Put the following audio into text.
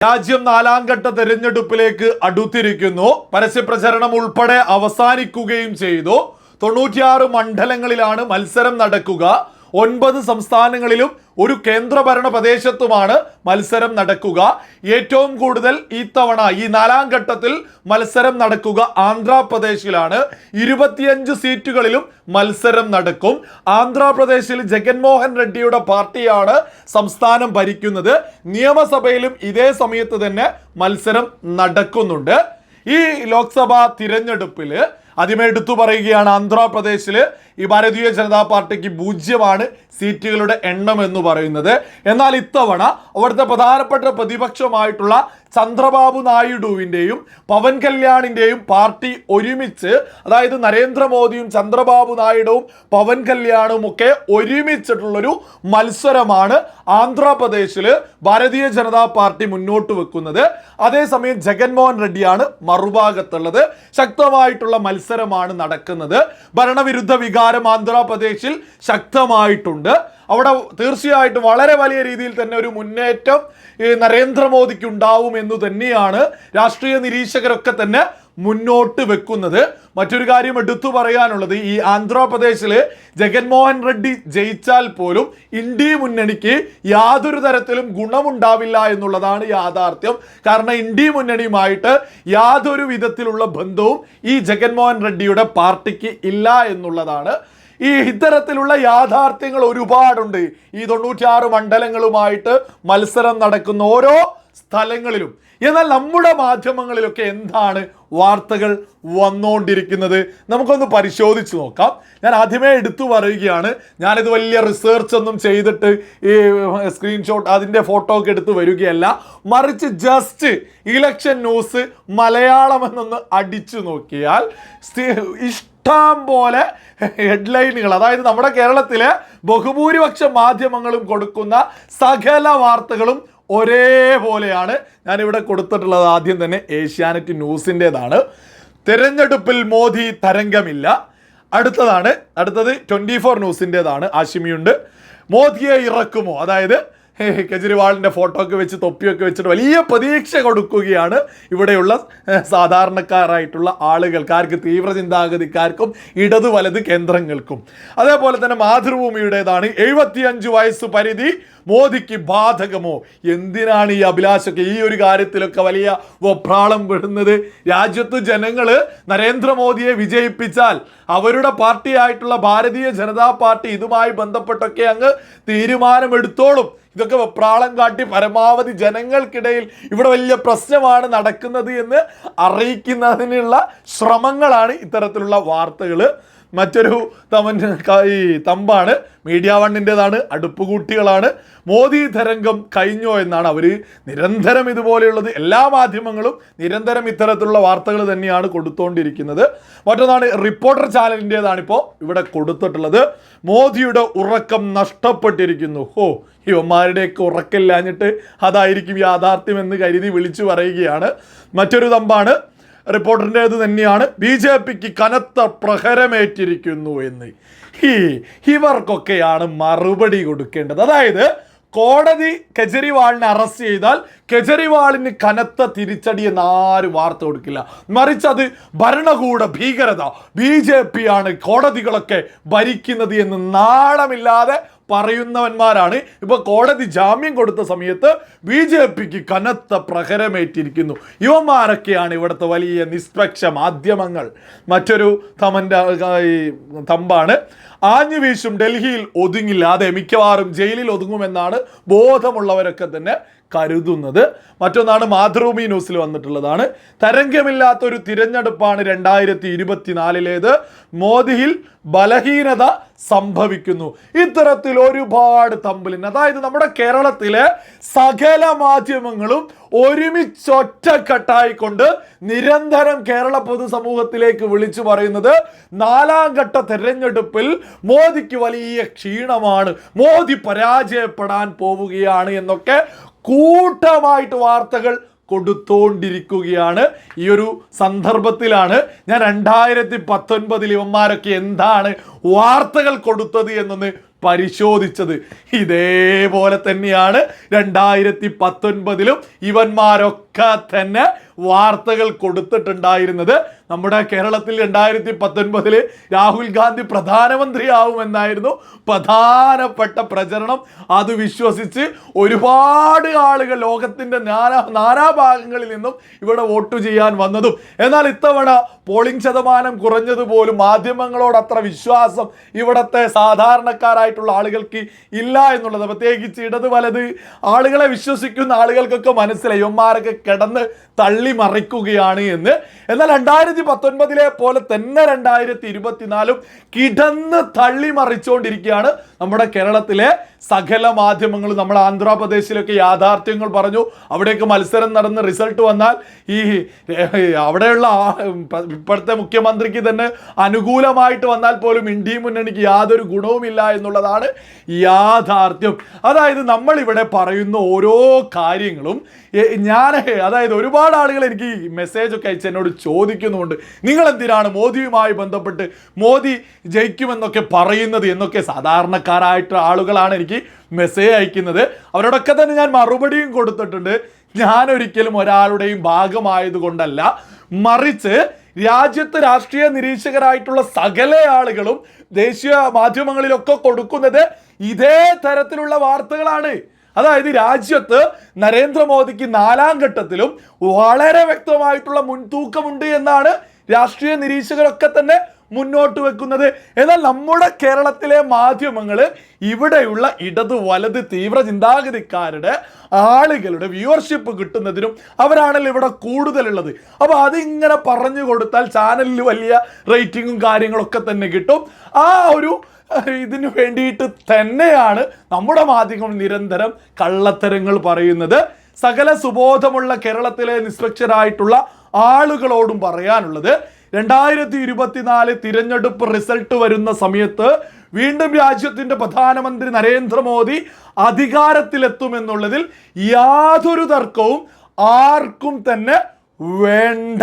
രാജ്യം നാലാം ഘട്ട തെരഞ്ഞെടുപ്പിലേക്ക് അടുത്തിരിക്കുന്നു. പരസ്യപ്രചരണം ഉൾപ്പെടെ അവസാനിക്കുകയും ചെയ്തു. തൊണ്ണൂറ്റിയാറ് മണ്ഡലങ്ങളിലാണ് മത്സരം നടക്കുക. ഒൻപത് സംസ്ഥാനങ്ങളിലും ഒരു കേന്ദ്രഭരണ പ്രദേശത്തുമാണ് മത്സരം നടക്കുക. ഏറ്റവും കൂടുതൽ ഇത്തവണ ഈ നാലാം ഘട്ടത്തിൽ മത്സരം നടക്കുക ആന്ധ്രാപ്രദേശിലാണ്. ഇരുപത്തിയഞ്ച് സീറ്റുകളിലും മത്സരം നടക്കും. ആന്ധ്രാപ്രദേശിൽ ജഗൻമോഹൻ റെഡ്ഡിയുടെ പാർട്ടിയാണ് സംസ്ഥാനം ഭരിക്കുന്നത്. നിയമസഭയിലും ഇതേ സമയത്ത് തന്നെ മത്സരം നടക്കുന്നുണ്ട്. ഈ ലോക്സഭാ തിരഞ്ഞെടുപ്പിൽ ആദ്യമേ എടുത്തു പറയുകയാണ് ആന്ധ്രാപ്രദേശിൽ ഈ ഭാരതീയ ജനതാ പാർട്ടിക്ക് പൂജ്യമാണ് സീറ്റുകളുടെ എണ്ണം എന്ന് പറയുന്നത്. എന്നാൽ ഇത്തവണ അവിടുത്തെ പ്രധാനപ്പെട്ട പ്രതിപക്ഷമായിട്ടുള്ള ചന്ദ്രബാബു നായിഡുവിന്റെയും പവൻ കല്യാണിന്റെയും പാർട്ടി ഒരുമിച്ച് അതായത് നരേന്ദ്രമോദിയും ചന്ദ്രബാബു നായിഡുവും പവൻ കല്യാണും ഒക്കെ ഒരുമിച്ചിട്ടുള്ളൊരു മത്സരമാണ് ആന്ധ്രാപ്രദേശിൽ ഭാരതീയ ജനതാ പാർട്ടി മുന്നോട്ട് വെക്കുന്നത്. അതേസമയം ജഗൻമോഹൻ റെഡ്ഡിയാണ് മറുഭാഗത്തുള്ളത്. ശക്തമായിട്ടുള്ള മത്സരമാണ് നടക്കുന്നത്. ഭരണവിരുദ്ധ വികാരം ആന്ധ്രാപ്രദേശിൽ ശക്തമായിട്ടുണ്ട്. അവിടെ തീർച്ചയായിട്ടും വളരെ വലിയ രീതിയിൽ തന്നെ ഒരു മുന്നേറ്റം നരേന്ദ്രമോദിക്ക് ഉണ്ടാവും എന്ന് തന്നെയാണ് രാഷ്ട്രീയ നിരീക്ഷകരൊക്കെ തന്നെ മുന്നോട്ട് വെക്കുന്നത്. മറ്റൊരു കാര്യം എടുത്തു പറയാനുള്ളത് ഈ ആന്ധ്രാപ്രദേശിൽ ജഗൻമോഹൻ റെഡ്ഡി ജയിച്ചാൽ പോലും ഇന്ത്യ മുന്നണിക്ക് യാതൊരു തരത്തിലും ഗുണമുണ്ടാവില്ല എന്നുള്ളതാണ് യാഥാർത്ഥ്യം. കാരണം ഇന്ത്യ മുന്നണിയുമായിട്ട് യാതൊരു വിധത്തിലുള്ള ബന്ധവും ഈ ജഗൻമോഹൻ റെഡ്ഡിയുടെ പാർട്ടിക്ക് ഇല്ല എന്നുള്ളതാണ്. ഈ ഇത്തരത്തിലുള്ള യാഥാർത്ഥ്യങ്ങൾ ഒരുപാടുണ്ട്. ഈ തൊണ്ണൂറ്റിയാറ് മണ്ഡലങ്ങളുമായിട്ട് മത്സരം നടക്കുന്ന ഓരോ സ്ഥലങ്ങളിലും. എന്നാൽ നമ്മുടെ മാധ്യമങ്ങളിലൊക്കെ എന്താണ് വാർത്തകൾ വന്നുകൊണ്ടിരിക്കുന്നത് നമുക്കൊന്ന് പരിശോധിച്ച് നോക്കാം. ഞാൻ ആദ്യമേ എടുത്തു പറയുകയാണ്. ഞാനിത് വലിയ റിസർച്ച് ഒന്നും ചെയ്തിട്ട് ഈ സ്ക്രീൻഷോട്ട് അതിന്റെ ഫോട്ടോ ഒക്കെ എടുത്ത് വരികയല്ല. മറിച്ച് ജസ്റ്റ് ഇലക്ഷൻ ന്യൂസ് മലയാളം എന്നൊന്ന് അടിച്ചു നോക്കിയാൽ ഇഷ്ടം പോലെ ഹെഡ്ലൈനുകൾ അതായത് നമ്മുടെ കേരളത്തിലെ ബഹുഭൂരിപക്ഷ മാധ്യമങ്ങളും കൊടുക്കുന്ന സകല വാർത്തകളും ഒരേപോലെയാണ്. ഞാനിവിടെ കൊടുത്തിട്ടുള്ളത് ആദ്യം തന്നെ ഏഷ്യാനെറ്റ് ന്യൂസിന്റെതാണ് തെരഞ്ഞെടുപ്പിൽ മോദി തരംഗമില്ല. അടുത്തതാണ് അടുത്തത് ട്വന്റി ഫോർ ന്യൂസിന്റെതാണ് ആശിമിയുണ്ട്. മോദിയെ ഇറക്കുമോ? അതായത് കെജ്രിവാളിന്റെ ഫോട്ടോ ഒക്കെ വെച്ച് തൊപ്പിയൊക്കെ വെച്ചിട്ട് വലിയ പ്രതീക്ഷ കൊടുക്കുകയാണ് ഇവിടെയുള്ള സാധാരണക്കാരായിട്ടുള്ള ആളുകൾക്കാർക്ക് തീവ്ര ചിന്താഗതിക്കാർക്കും ഇടതു വലത് കേന്ദ്രങ്ങൾക്കും. അതേപോലെ തന്നെ മാതൃഭൂമിയുടേതാണ്. എഴുപത്തിയഞ്ച് വയസ്സ് പരിധി. മോദിക്ക് ബാധകമോ? എന്തിനാണ് ഈ അഭിലാഷൊക്കെ ഈ ഒരു കാര്യത്തിലൊക്കെ വലിയ വപ്രാളം വിടുന്നത്? രാജ്യത്ത് ജനങ്ങൾ നരേന്ദ്രമോദിയെ വിജയിപ്പിച്ചാൽ അവരുടെ പാർട്ടിയായിട്ടുള്ള ഭാരതീയ ജനതാ പാർട്ടി ഇതുമായി ബന്ധപ്പെട്ടൊക്കെ അങ്ങ് തീരുമാനമെടുത്തോളും. ഇതൊക്കെ വെപ്രാളം കാട്ടി പരമാവധി ജനങ്ങൾക്കിടയിൽ ഇവിടെ വലിയ പ്രശ്നമാണ് നടക്കുന്നത് എന്ന് അറിയിക്കുന്നതിനുള്ള ശ്രമങ്ങളാണ് ഇത്തരത്തിലുള്ള വാർത്തകൾ മറ്റൊരു തമൻ ഈ തമ്പാണ്. മീഡിയ വണ്ണിന്റെതാണ്. അടുപ്പുകൂട്ടികളാണ്. മോദി തരംഗം കഴിഞ്ഞോ എന്നാണ് അവർ നിരന്തരം ഇതുപോലെയുള്ളത്. എല്ലാ മാധ്യമങ്ങളും നിരന്തരം ഇത്തരത്തിലുള്ള വാർത്തകൾ തന്നെയാണ് കൊടുത്തുകൊണ്ടിരിക്കുന്നത് മറ്റൊന്നാണ് റിപ്പോർട്ടർ ചാനലിന്റെതാണിപ്പോൾ ഇവിടെ കൊടുത്തിട്ടുള്ളത്. മോദിയുടെ ഉറക്കം നഷ്ടപ്പെട്ടിരിക്കുന്നു. ഹോ ഇവന്മാരുടെയൊക്കെ ഉറക്കമില്ലാഞ്ഞിട്ട് അതായിരിക്കും യാഥാർത്ഥ്യം എന്ന് കരുതി വിളിച്ചു പറയുകയാണ്. മറ്റൊരു തമ്പാണ് റിപ്പോർട്ടറിന്റേത് തന്നെയാണ് ബി ജെ പിക്ക് കനത്ത പ്രഹരമേറ്റിരിക്കുന്നു എന്ന്. ഈ ഇവർക്കൊക്കെയാണ് മറുപടി കൊടുക്കേണ്ടത്. അതായത് കോടതി കെജ്രിവാളിനെ അറസ്റ്റ് ചെയ്താൽ കെജ്രിവാളിന് കനത്ത തിരിച്ചടി എന്ന് ആരും വാർത്ത കൊടുക്കില്ല. മറിച്ച് അത് ഭരണകൂട ഭീകരത. ബി ജെ പി ആണ് കോടതികളൊക്കെ ഭരിക്കുന്നത് എന്ന് നാണമില്ലാതെ പറയുന്നവന്മാരാണ്. ഇപ്പൊ കോടതി ജാമ്യം കൊടുത്ത സമയത്ത് ബി ജെ പിക്ക് കനത്ത പ്രഹരമേറ്റിരിക്കുന്നു. യുവന്മാരൊക്കെയാണ് ഇവിടുത്തെ വലിയ നിഷ്പക്ഷ മാധ്യമങ്ങൾ. മറ്റൊരു തമന്റെ ഈ തമ്പാണ്. ആഞ്ഞു വീശും ഡൽഹിയിൽ ഒതുങ്ങില്ല അതെ മിക്കവാറും ജയിലിൽ ഒതുങ്ങുമെന്നാണ് ബോധമുള്ളവരൊക്കെ തന്നെ കരുതുന്നത്. മറ്റൊന്നാണ് മാതൃഭൂമി ന്യൂസിൽ വന്നിട്ടുള്ളതാണ്. തരംഗമില്ലാത്ത ഒരു തിരഞ്ഞെടുപ്പാണ് രണ്ടായിരത്തി ഇരുപത്തിനാലിലേത് മോദിയിൽ ബലഹീനത സംഭവിക്കുന്നു. ഇത്തരത്തിൽ ഒരുപാട് തമ്പിലിന് അതായത് നമ്മുടെ കേരളത്തിലെ സകല മാധ്യമങ്ങളും ഒരുമിച്ച് ഒരുമിച്ചൊറ്റക്കെട്ടായിക്കൊണ്ട് നിരന്തരം കേരള പൊതുസമൂഹത്തിലേക്ക് വിളിച്ചു പറയുന്നത് നാലാം ഘട്ട തെരഞ്ഞെടുപ്പിൽ മോദിക്ക് വലിയ ക്ഷീണമാണ്. മോദി പരാജയപ്പെടാൻ പോവുകയാണ് എന്നൊക്കെ കൂട്ടമായിട്ട് വാർത്തകൾ കൊടുത്തോണ്ടിരിക്കുകയാണ്. ഈ ഒരു സന്ദർഭത്തിലാണ് ഞാൻ രണ്ടായിരത്തി പത്തൊൻപതിൽ ഇവന്മാരൊക്കെ എന്താണ് വാർത്തകൾ കൊടുത്തത് എന്നൊന്ന് പരിശോധിച്ചത്. ഇതേപോലെ തന്നെയാണ് രണ്ടായിരത്തി പത്തൊൻപതിലും ഇവന്മാരൊക്കെ തന്നെ വാർത്തകൾ കൊടുത്തിട്ടുണ്ടായിരുന്നത് നമ്മുടെ കേരളത്തിൽ രണ്ടായിരത്തി പത്തൊൻപതിൽ രാഹുൽ ഗാന്ധി പ്രധാനമന്ത്രിയാവുമെന്നായിരുന്നു പ്രധാനപ്പെട്ട പ്രചരണം. അത് വിശ്വസിച്ച് ഒരുപാട് ആളുകൾ ലോകത്തിന്റെ നാനാ നാനാഭാഗങ്ങളിൽ നിന്നും ഇവിടെ വോട്ട് ചെയ്യാൻ വന്നതും. എന്നാൽ ഇത്തവണ പോളിംഗ് ശതമാനം കുറഞ്ഞതുപോലും മാധ്യമങ്ങളോട് അത്ര വിശ്വാസം ഇവിടുത്തെ സാധാരണക്കാരായിട്ടുള്ള ആളുകൾക്ക് ഇല്ല എന്നുള്ളത്. പ്രത്യേകിച്ച് ഇടത് വലത് ആളുകളെ വിശ്വസിക്കുന്ന ആളുകൾക്കൊക്കെ മനസ്സിലായി. ഇവന്മാരൊക്കെ കിടന്ന് തള്ളി മറിക്കുകയാണ് എന്ന്. എന്നാൽ രണ്ടായിരത്തി പത്തൊൻപതിലെ പോലെ തന്നെ രണ്ടായിരത്തി ഇരുപത്തിനാലും കിടന്ന് തള്ളി മറിച്ചുകൊണ്ടിരിക്കുകയാണ് നമ്മുടെ കേരളത്തിലെ സകല മാധ്യമങ്ങൾ നമ്മൾ ആന്ധ്രാപ്രദേശിലൊക്കെ യാഥാർത്ഥ്യങ്ങൾ പറഞ്ഞു. അവിടേക്ക് മത്സരം നടന്ന് റിസൾട്ട് വന്നാൽ ഈ അവിടെയുള്ള ഇപ്പോഴത്തെ മുഖ്യമന്ത്രിക്ക് തന്നെ അനുകൂലമായിട്ട് വന്നാൽ പോലും ഇന്ത്യ മുന്നണിക്ക് യാതൊരു ഗുണവുമില്ല എന്നുള്ളതാണ് യാഥാർത്ഥ്യം. അതായത് നമ്മളിവിടെ പറയുന്ന ഓരോ കാര്യങ്ങളും ഞാൻ അതായത് ഒരുപാട് ആളുകൾ എനിക്ക് മെസ്സേജ് ഒക്കെ അയച്ച് എന്നോട് ചോദിക്കുന്നുണ്ട് നിങ്ങൾ എന്തിനാണ് മോദിയുമായി ബന്ധപ്പെട്ട് മോദി ജയിക്കുമെന്നൊക്കെ പറയുന്നത് എന്നൊക്കെ സാധാരണക്കാരായിട്ട് ആളുകളാണ് എനിക്ക് മെസ്സേജ് അയക്കുന്നത്. അവരോടൊക്കെ തന്നെ ഞാൻ മറുപടിയും കൊടുത്തിട്ടുണ്ട്. ഞാൻ ഒരിക്കലും ഒരാളുടെയും ഭാഗമായത് കൊണ്ടല്ല. മറിച്ച് രാജ്യത്ത് രാഷ്ട്രീയ നിരീക്ഷകരായിട്ടുള്ള സകല ആളുകളും ദേശീയ മാധ്യമങ്ങളിലൊക്കെ കൊടുക്കുന്നത് ഇതേ തരത്തിലുള്ള വാർത്തകളാണ്. അതായത് രാജ്യത്ത് നരേന്ദ്രമോദിക്ക് നാലാം ഘട്ടത്തിലും വളരെ വ്യക്തമായിട്ടുള്ള മുൻതൂക്കമുണ്ട് എന്നാണ് രാഷ്ട്രീയ നിരീക്ഷകരൊക്കെ തന്നെ മുന്നോട്ട് വെക്കുന്നത്. എന്നാൽ നമ്മുടെ കേരളത്തിലെ മാധ്യമങ്ങൾ ഇവിടെയുള്ള ഇടത് വലത് തീവ്ര ചിന്താഗതിക്കാരുടെ ആളുകളുടെ വ്യൂവർഷിപ്പ് കിട്ടുന്നതിനും അവരാണല്ലോ ഇവിടെ കൂടുതലുള്ളത്. അപ്പോൾ അതിങ്ങനെ പറഞ്ഞു കൊടുത്താൽ ചാനലിൽ വലിയ റേറ്റിങ്ങും കാര്യങ്ങളൊക്കെ തന്നെ കിട്ടും. ആ ഒരു ഇതിനു വേണ്ടിയിട്ട് തന്നെയാണ് നമ്മുടെ മാധ്യമം നിരന്തരം കള്ളത്തരങ്ങൾ പറയുന്നത്. സകല സുബോധമുള്ള കേരളത്തിലെ നിസ്പക്ഷരായിട്ടുള്ള ആളുകളോടും പറയാനുള്ളത് രണ്ടായിരത്തി ഇരുപത്തിനാല് തിരഞ്ഞെടുപ്പ് റിസൾട്ട് വരുന്ന സമയത്ത് വീണ്ടും രാജ്യത്തിന്റെ പ്രധാനമന്ത്രി നരേന്ദ്രമോദി അധികാരത്തിലെത്തുമെന്നുള്ളതിൽ യാതൊരു തർക്കവും ആർക്കും തന്നെ വേണ്ട.